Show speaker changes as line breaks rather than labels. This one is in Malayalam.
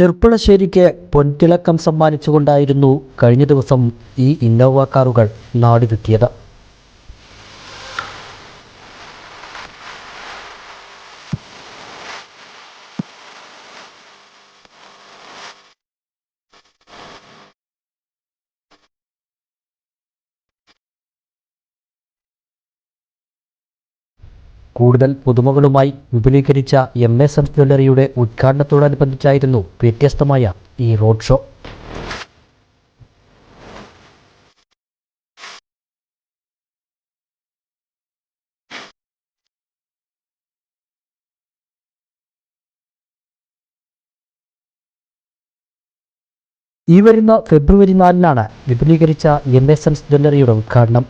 ചെർപ്പുളശ്ശേരിക്ക് പൊൻതിളക്കം സമ്മാനിച്ചുകൊണ്ടായിരുന്നു കഴിഞ്ഞ ദിവസം ഈ ഇന്നോവ കാറുകൾ നാടുചുറ്റിയത് കൂടുതൽ പുതുമകളുമായി വിപുലീകരിച്ച എം എസ് എം ജ്വല്ലറിയുടെ ഉദ്ഘാടനത്തോടനുബന്ധിച്ചായിരുന്നു വ്യത്യസ്തമായ ഈ റോഡ് ഷോ. ഈ വരുന്ന ഫെബ്രുവരി നാലിനാണ് വിപുലീകരിച്ച എം എസ് എം ജ്വല്ലറിയുടെ ഉദ്ഘാടനം.